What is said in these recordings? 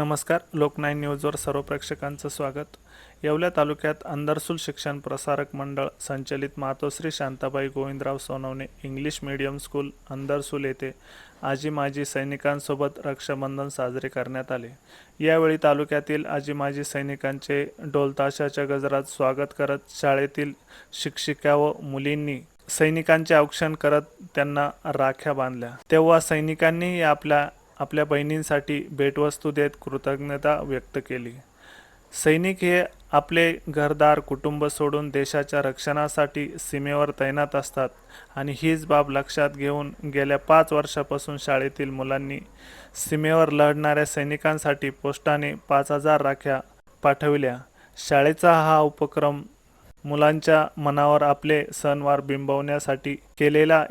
नमस्कार लोकनाईन न्यूजवर सर्व प्रेक्षकांचं स्वागत. येवल्या तालुक्यात अंदरसूल शिक्षण प्रसारक मंडळ संचलित मातोश्री Shantabai Govindrao Sonawane English medium school Andarsul येथे आजी माजी सैनिकांसोबत रक्षाबंधन साजरे करण्यात आले. यावेळी तालुक्यातील आजी माजी सैनिकांचे ढोलताशाच्या गजरात स्वागत करत शाळेतील शिक्षिका व मुलींनी सैनिकांचे औक्षण करत त्यांना राख्या बांधल्या. तेव्हा सैनिकांनीही आपल्या आपल्या बहिणींसाठी भेटवस्तू देत कृतज्ञता व्यक्त केली. सैनिक हे आपले घरदार कुटुंब सोडून देशाच्या रक्षणासाठी सीमेवर तैनात असतात आणि हीच बाब लक्षात घेऊन गेल्या पाच वर्षापासून शाळेतील मुलांनी सीमेवर लढणाऱ्या सैनिकांसाठी पोस्टाने पाच हजार राख्या पाठविल्या. शाळेचा हा उपक्रम मुलांच्या मनावर आपले सणवार बिंबवण्यासाठी केलेला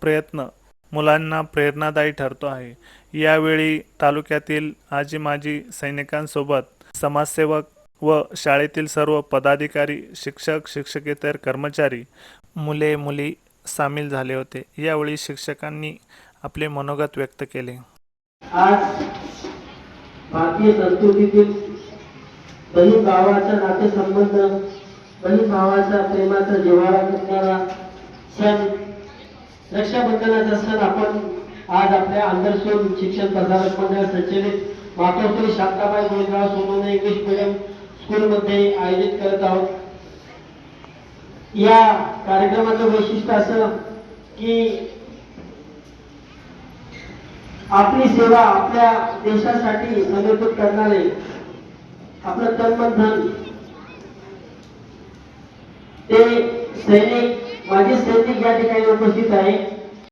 प्रयत्न मुलांना प्रेरणादायी ठरतो आहे. यावेळी तालुक्यातील आजी माजी सैनिकांसोबत समाजसेवक व शाळेतील सर्व पदाधिकारी शिक्षक शिक्षकेतर कर्मचारी मुले मुली सामील झाले होते. यावेळी शिक्षकांनी आपले मनोगत व्यक्त केले. आज भारतीय संस्कृतीतील बहीण भावाचा नातेसंबंध बहीण भावाचा प्रेमाचा जिव्हाळा करणारा सण रक्षाबंधनाचा सण आपण आज आपल्या आंधरसूल शिक्षण प्रसारक मंडळ संचलित मातोश्री शांताबाई गोविंदराव सोनोने इंग्लिश मिडियम स्कूलमध्ये आयोजित करत आहोत. या कार्यक्रमाचं वैशिष्ट्य असं की आपली सेवा आपल्या देशासाठी समर्पित करणारे आपलं तन धन ते सैनिक माझी सैनिक या ठिकाणी उपस्थित आहे.